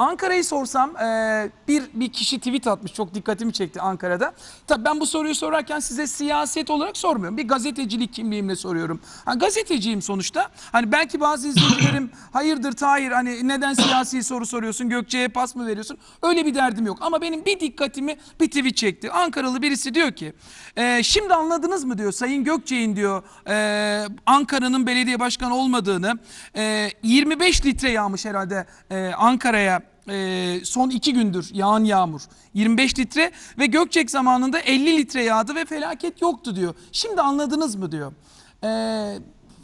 Ankara'yı sorsam e, bir bir kişi tweet atmış çok dikkatimi çekti Ankara'da. Tabii ben bu soruyu sorarken size siyaset olarak sormuyorum. Bir gazetecilik kimliğimle soruyorum. Ha, gazeteciyim sonuçta. Hani belki bazı izleyicilerim hayırdır Tahir hani neden siyasi soru soruyorsun Gökçe'ye pas mı veriyorsun? Öyle bir derdim yok. Ama benim bir dikkatimi bir tweet çekti. Ankaralı birisi diyor ki e, şimdi anladınız mı diyor Sayın Gökçe'nin diyor e, Ankara'nın belediye başkanı olmadığını e, 25 litre yağmış herhalde e, Ankara'ya e, son iki gündür yağan yağmur 25 litre ve Gökçek zamanında 50 litre yağdı ve felaket yoktu diyor. Şimdi anladınız mı diyor. E,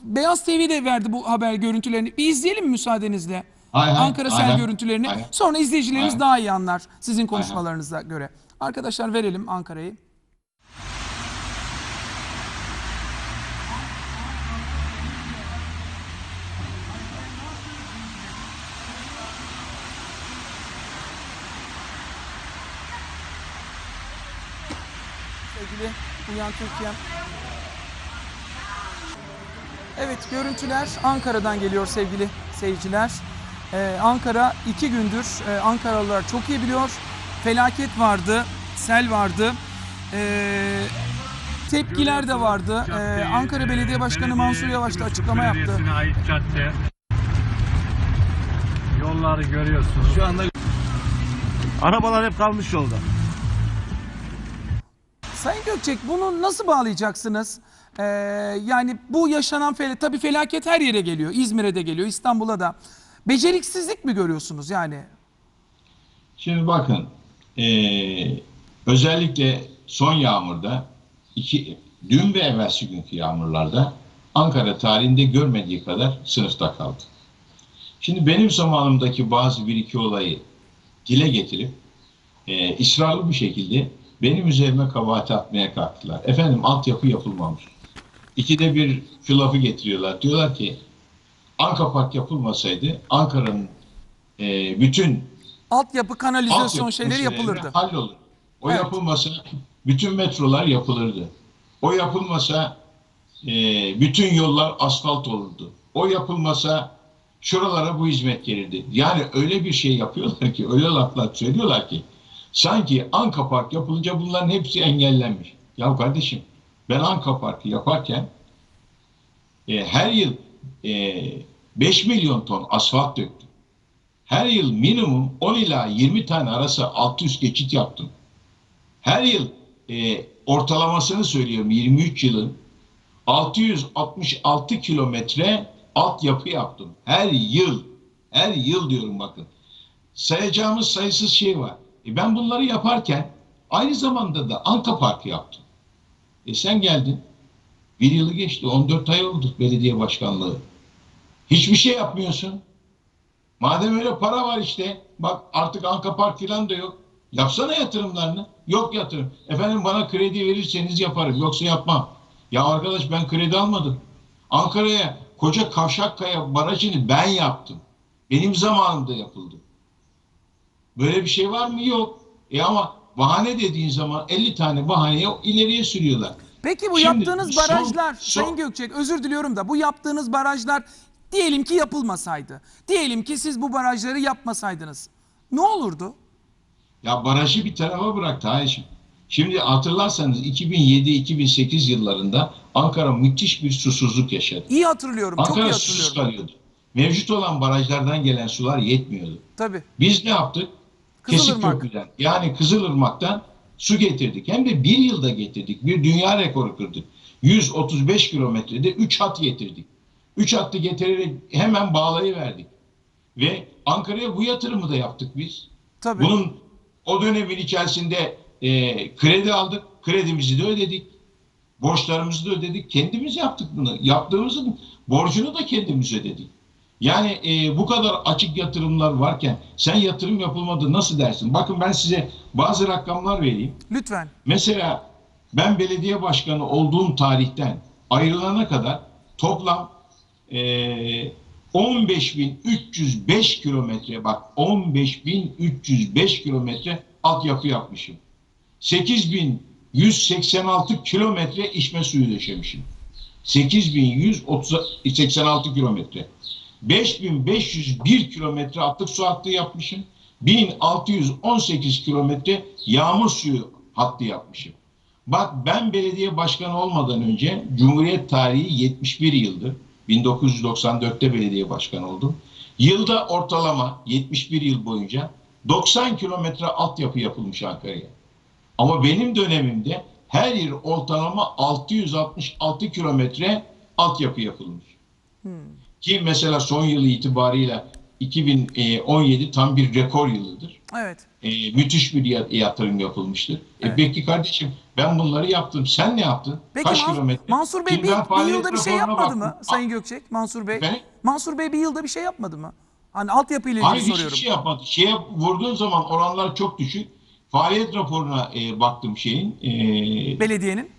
Beyaz TV de verdi bu haber görüntülerini. Bir izleyelim müsaadenizle? Hay, Ankara sel görüntülerini. Hay. Sonra izleyicilerimiz hay. daha iyi anlar sizin konuşmalarınıza göre. Arkadaşlar verelim Ankara'yı. Sevgili Uyan Türkiye. Evet görüntüler Ankara'dan geliyor sevgili seyirciler. Ee, Ankara iki gündür e, Ankaralılar çok iyi biliyor. Felaket vardı, sel vardı. Ee, tepkiler de vardı. Ee, Ankara Belediye Başkanı Mansur Yavaş da açıklama yaptı. Yolları görüyorsunuz. Şu anda arabalar hep kalmış yolda. Sayın Gökçek bunu nasıl bağlayacaksınız? Ee, yani bu yaşanan fel tabii felaket her yere geliyor. İzmir'e de geliyor, İstanbul'a da. Beceriksizlik mi görüyorsunuz yani? Şimdi bakın eee, özellikle son yağmurda iki, dün ve evvelsi günkü yağmurlarda Ankara tarihinde görmediği kadar sınıfta kaldı. Şimdi benim zamanımdaki bazı bir iki olayı dile getirip eee ısrarlı bir şekilde benim üzerime kabahat atmaya kalktılar. Efendim altyapı yapılmamış. İkide bir şu lafı getiriyorlar. Diyorlar ki Anka Park yapılmasaydı Ankara'nın eee, bütün Altyapı, kanalizasyon Altyapı şeyleri yapılırdı. Hallolur. O Evet. yapılmasa bütün metrolar yapılırdı. O yapılmasa e, bütün yollar asfalt olurdu. O yapılmasa şuralara bu hizmet gelirdi. Yani öyle bir şey yapıyorlar ki, öyle laflar söylüyorlar ki sanki Anka Park yapılınca bunların hepsi engellenmiş. Ya kardeşim ben Anka Park'ı yaparken e, her yıl e, 5 milyon ton asfalt döktüm. Her yıl minimum 10 ila 20 tane arası alt üst geçit yaptım. Her yıl e, ortalamasını söylüyorum 23 yılın 666 kilometre altyapı yaptım. Her yıl. Her yıl diyorum bakın. Sayacağımız sayısız şey var. E ben bunları yaparken aynı zamanda da Anka Parkı yaptım. E sen geldin. Bir yılı geçti. 14 ay oldu belediye başkanlığı. Hiçbir şey yapmıyorsun. Madem öyle para var işte. Bak artık Anka Park falan da yok. Yapsana yatırımlarını. Yok yatırım. Efendim bana kredi verirseniz yaparım. Yoksa yapmam. Ya arkadaş ben kredi almadım. Ankara'ya koca Kavşakkaya barajını ben yaptım. Benim zamanımda yapıldı. Böyle bir şey var mı? Yok. E ama bahane dediğin zaman 50 tane bahaneyi ileriye sürüyorlar. Peki bu Şimdi yaptığınız son- barajlar son- Sayın Gökçek özür diliyorum da bu yaptığınız barajlar diyelim ki yapılmasaydı. Diyelim ki siz bu barajları yapmasaydınız. Ne olurdu? Ya barajı bir tarafa bırak Tahir'cim. Şimdi hatırlarsanız 2007-2008 yıllarında Ankara müthiş bir susuzluk yaşadı. İyi hatırlıyorum. çok iyi Ankara susuz hatırlıyorum. kalıyordu. Mevcut olan barajlardan gelen sular yetmiyordu. Tabii. Biz ne yaptık? Kesik Kızılırmak. Köprü'den yani Kızılırmak'tan su getirdik. Hem de bir yılda getirdik. Bir dünya rekoru kırdık. 135 kilometrede 3 hat getirdik. 3 hattı getirerek hemen bağlayıverdik. Ve Ankara'ya bu yatırımı da yaptık biz. Tabii. Bunun o dönemin içerisinde e, kredi aldık. Kredimizi de ödedik. Borçlarımızı da ödedik. Kendimiz yaptık bunu. Yaptığımızın borcunu da kendimiz ödedik. Yani e, bu kadar açık yatırımlar varken sen yatırım yapılmadı nasıl dersin? Bakın ben size bazı rakamlar vereyim. Lütfen. Mesela ben belediye başkanı olduğum tarihten ayrılana kadar toplam eee 15.305 kilometre bak 15.305 kilometre altyapı yapmışım. 8.186 kilometre içme suyu döşemişim. 8.186 kilometre. 5501 kilometre atık su hattı yapmışım. 1618 kilometre yağmur suyu hattı yapmışım. Bak ben belediye başkanı olmadan önce Cumhuriyet tarihi 71 yıldır. 1994'te belediye başkanı oldum. Yılda ortalama 71 yıl boyunca 90 kilometre altyapı yapılmış Ankara'ya. Ama benim dönemimde her yıl ortalama 666 kilometre altyapı yapılmış. Ki mesela son yılı itibarıyla 2017 tam bir rekor yılıdır. Evet. E, müthiş bir ya- yatırım yapılmıştır. E, Evet. peki kardeşim ben bunları yaptım. Sen ne yaptın? Peki Kaç Man- kilometre? Mansur Bey bir, bir yılda bir şey yapmadı mı baktım. Sayın Gökçek? Mansur Bey. Efendim? Mansur Bey bir yılda bir şey yapmadı mı? Hani altyapı ile ilgili Hayır hiçbir soruyorum. şey yapmadı. Şeye vurduğun zaman oranlar çok düşük. Faaliyet raporuna e, baktım şeyin. E, Belediyenin.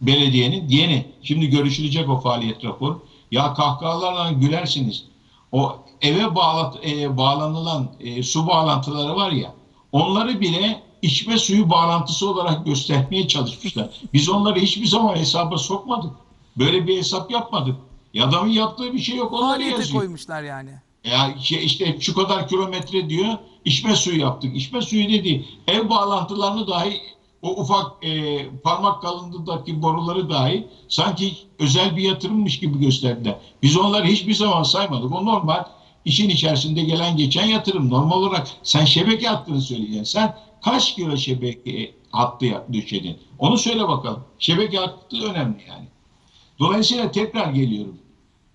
belediyenin yeni. Şimdi görüşülecek o faaliyet raporu. Ya kahkahalarla gülersiniz. O eve bağlat, e, bağlanılan e, su bağlantıları var ya onları bile içme suyu bağlantısı olarak göstermeye çalışmışlar. Biz onları hiçbir zaman hesaba sokmadık. Böyle bir hesap yapmadık. Ya adamın yaptığı bir şey yok. Onları Faaliyete yazıyor. koymuşlar yani. Ya şey işte şu kadar kilometre diyor içme suyu yaptık. İçme suyu dedi ev bağlantılarını dahi o ufak e, parmak kalınlığındaki boruları dahi sanki özel bir yatırımmış gibi gösterdiler. Biz onları hiçbir zaman saymadık. O normal işin içerisinde gelen geçen yatırım. Normal olarak sen şebeke hattını söyleyeceksin. Sen kaç kilo şebeke hattı döşedin? Onu söyle bakalım. Şebeke hattı önemli yani. Dolayısıyla tekrar geliyorum.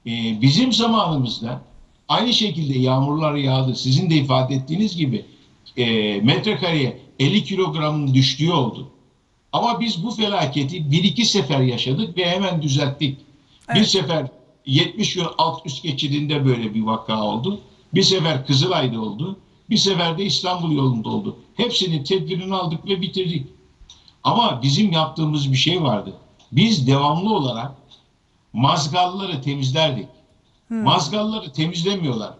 Ee, bizim zamanımızda aynı şekilde yağmurlar yağdı. Sizin de ifade ettiğiniz gibi e, metrekareye 50 kilogramın düştüğü oldu. Ama biz bu felaketi bir iki sefer yaşadık ve hemen düzelttik. Bir Evet. sefer 70 gün alt üst geçidinde böyle bir vaka oldu. Bir sefer Kızılay'da oldu. Bir sefer de İstanbul yolunda oldu. Hepsinin tedbirini aldık ve bitirdik. Ama bizim yaptığımız bir şey vardı. Biz devamlı olarak mazgalları temizlerdik. Mazgalları temizlemiyorlar.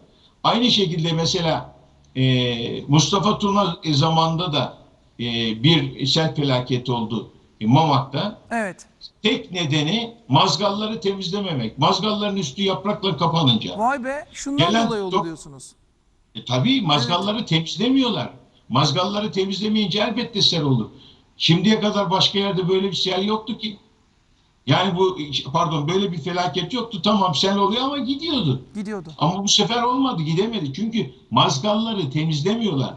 Aynı şekilde mesela e, Mustafa Tuna zamanında da e, bir sel felaketi oldu e, Mamak'ta. Evet. Tek nedeni mazgalları temizlememek. Mazgalların üstü yaprakla kapanınca. Vay be. Şundan Gelen dolayı oldu diyorsunuz. E, tabii mazgalları temizlemiyorlar. Mazgalları temizlemeyince elbette sel olur. Şimdiye kadar başka yerde böyle bir sel yoktu ki. Yani bu pardon böyle bir felaket yoktu. Tamam sel oluyor ama gidiyordu. Gidiyordu. Ama bu sefer olmadı gidemedi. Çünkü mazgalları temizlemiyorlar.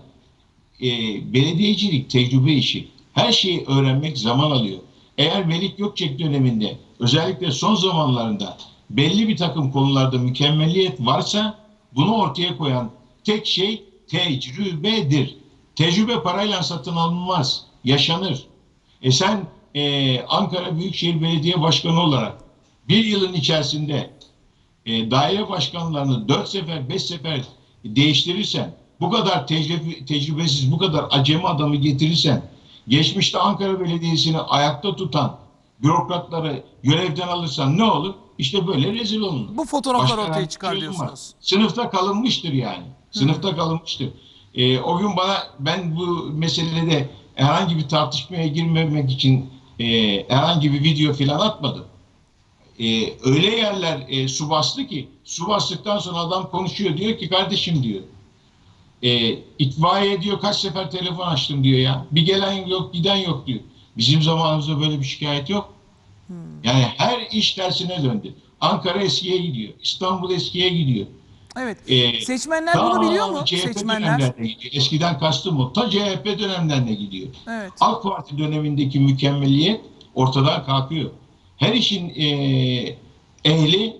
E, belediyecilik tecrübe işi. Her şeyi öğrenmek zaman alıyor. Eğer Melik Gökçek döneminde özellikle son zamanlarında belli bir takım konularda mükemmelliyet varsa bunu ortaya koyan tek şey tecrübedir. Tecrübe parayla satın alınmaz. Yaşanır. E sen e, Ankara Büyükşehir Belediye Başkanı olarak bir yılın içerisinde e, daire başkanlarını dört sefer, beş sefer değiştirirsen, bu kadar tecrübe, tecrübesiz, bu kadar acemi adamı getirirsen, geçmişte Ankara Belediyesi'ni ayakta tutan bürokratları görevden alırsan ne olur? İşte böyle rezil olunur. Bu fotoğraflar Başka ortaya çıkar var. diyorsunuz. Sınıfta kalınmıştır yani. Sınıfta kalınmıştır. E, o gün bana ben bu meselede herhangi bir tartışmaya girmemek için e, herhangi bir video falan atmadım. E, öyle yerler e, su bastı ki su bastıktan sonra adam konuşuyor diyor ki kardeşim diyor e, itfaiye diyor kaç sefer telefon açtım diyor ya bir gelen yok giden yok diyor. Bizim zamanımızda böyle bir şikayet yok. Yani her iş tersine döndü. Ankara eskiye gidiyor. İstanbul eskiye gidiyor. Evet. Ee, Seçmenler bunu biliyor mu? CHP Seçmenler. Eskiden kastım o. Ta CHP dönemlerine gidiyor. Evet. AK Parti dönemindeki mükemmeliyet ortadan kalkıyor. Her işin eee ehli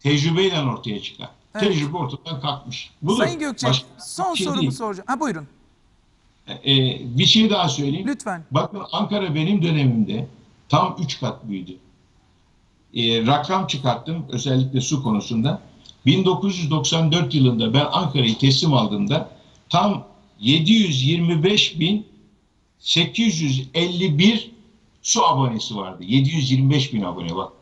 tecrübeyle ortaya çıkar. Evet. Tecrübe ortadan kalkmış. Budur. Sayın Başka son şey sorumu değil. soracağım. Ha buyurun. Eee, bir şey daha söyleyeyim. Lütfen. Bakın Ankara benim dönemimde tam 3 kat büyüdü. Ee, rakam çıkarttım özellikle su konusunda. 1994 yılında ben Ankara'yı teslim aldığımda tam 725 bin 851 su abonesi vardı. 725 bin abone bak.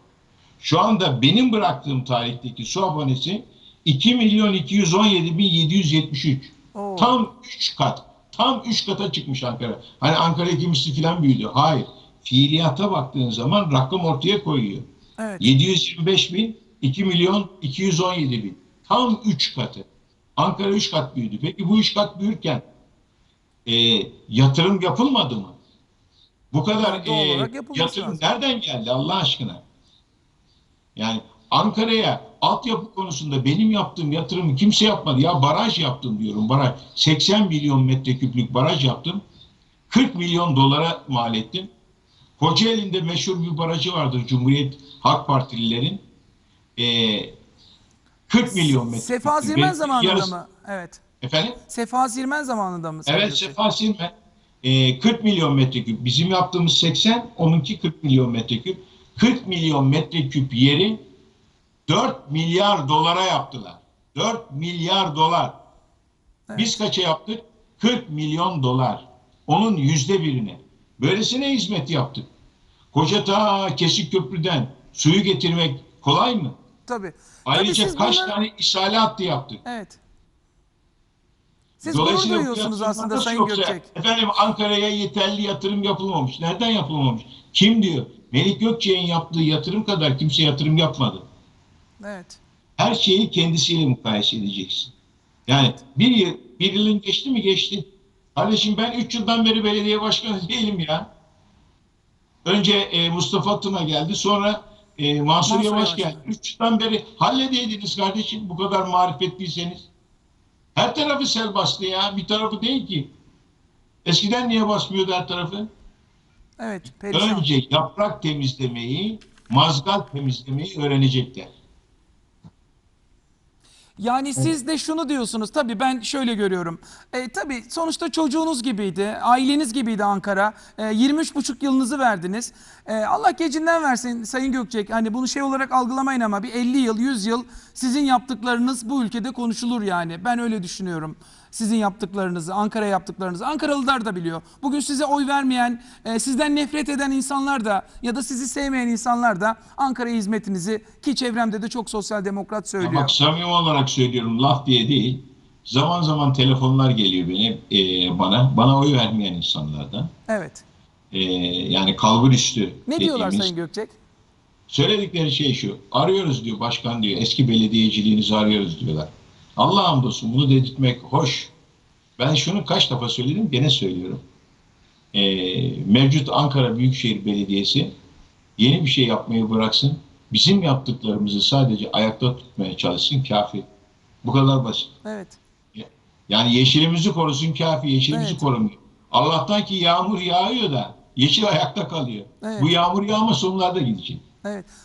Şu anda benim bıraktığım tarihteki su abonesi 2 milyon 217 bin 773. Oo. Tam 3 kat. Tam 3 kata çıkmış Ankara. Hani Ankara ikincisi falan büyüdü. Hayır. Fiiliyata baktığın zaman rakam ortaya koyuyor. Evet. 725 bin, 2 milyon 217 bin. Tam 3 katı. Ankara 3 kat büyüdü. Peki bu 3 kat büyürken e, yatırım yapılmadı mı? Bu kadar e, yatırım lazım. nereden geldi Allah aşkına? Yani Ankara'ya altyapı konusunda benim yaptığım yatırımı kimse yapmadı. Ya baraj yaptım diyorum baraj. 80 milyon metreküplük baraj yaptım. 40 milyon dolara mal ettim. Kocaeli'nde meşhur bir barajı vardır Cumhuriyet Halk Partililerin. Ee, 40 milyon metreküplük. Sefa Zirmen zamanında yarısı- mı? Evet. Efendim? Sefa Zirmen zamanında mı? Evet? Sefa Silme. Ee, 40 milyon metreküp. Bizim yaptığımız 80, onunki 40 milyon metreküp. 40 milyon metreküp yeri 4 milyar dolara yaptılar. 4 milyar dolar. Biz kaça yaptık? 40 milyon dolar. Onun yüzde birine. Böylesine hizmet yaptık. Koca ta Kesik Köprü'den suyu getirmek kolay mı? Tabii. Ayrıca Tabii kaç bunları- tane ishale hattı yaptık. Evet. Siz gurur duyuyorsunuz aslında Sayın yoksa, Gökçek. Efendim Ankara'ya yeterli yatırım yapılmamış. Nereden yapılmamış? Kim diyor? Melik Gökçek'in yaptığı yatırım kadar kimse yatırım yapmadı. Evet. Her şeyi kendisiyle mukayese edeceksin. Yani bir yıl, bir yılın geçti mi geçti. Kardeşim ben 3 yıldan beri belediye başkanı değilim ya. Önce e, Mustafa Tuna geldi sonra e, Mansur, Mansur Yavaş Yavaş geldi. 3 yıldan beri halledeydiniz kardeşim bu kadar marifetliyseniz. Her tarafı sel bastı ya bir tarafı değil ki. Eskiden niye basmıyordu her tarafı? Evet. Perişan. Önce yaprak temizlemeyi, mazgal temizlemeyi öğrenecekler. Yani siz de şunu diyorsunuz tabii ben şöyle görüyorum. E, tabii sonuçta çocuğunuz gibiydi, aileniz gibiydi Ankara. E, 23,5 yılınızı verdiniz. E, Allah gecinden versin Sayın Gökçek. Hani bunu şey olarak algılamayın ama bir 50 yıl, 100 yıl sizin yaptıklarınız bu ülkede konuşulur yani. Ben öyle düşünüyorum. Sizin yaptıklarınızı, Ankara yaptıklarınızı. Ankaralılar da biliyor. Bugün size oy vermeyen, e, sizden nefret eden insanlar da ya da sizi sevmeyen insanlar da Ankara hizmetinizi ki çevremde de çok sosyal demokrat söylüyor. Bak samimi olarak söylüyorum laf diye değil. Zaman zaman telefonlar geliyor beni e, bana. Bana oy vermeyen insanlardan. Evet. E, yani kalbur üstü. Ne diyorlar dediğimiz- Sayın Gökçek? Söyledikleri şey şu. Arıyoruz diyor başkan diyor. Eski belediyeciliğinizi arıyoruz diyorlar. Allah hamdolsun bunu dedirtmek hoş. Ben şunu kaç defa söyledim gene söylüyorum. E, mevcut Ankara Büyükşehir Belediyesi yeni bir şey yapmayı bıraksın. Bizim yaptıklarımızı sadece ayakta tutmaya çalışsın kafi. Bu kadar basit. Evet. Yani yeşilimizi korusun kafi, yeşilimizi Evet. korumuyor. Allah'tan ki yağmur yağıyor da yeşil ayakta kalıyor. Evet. Bu yağmur yağmasa onlar da gidecek. Evet.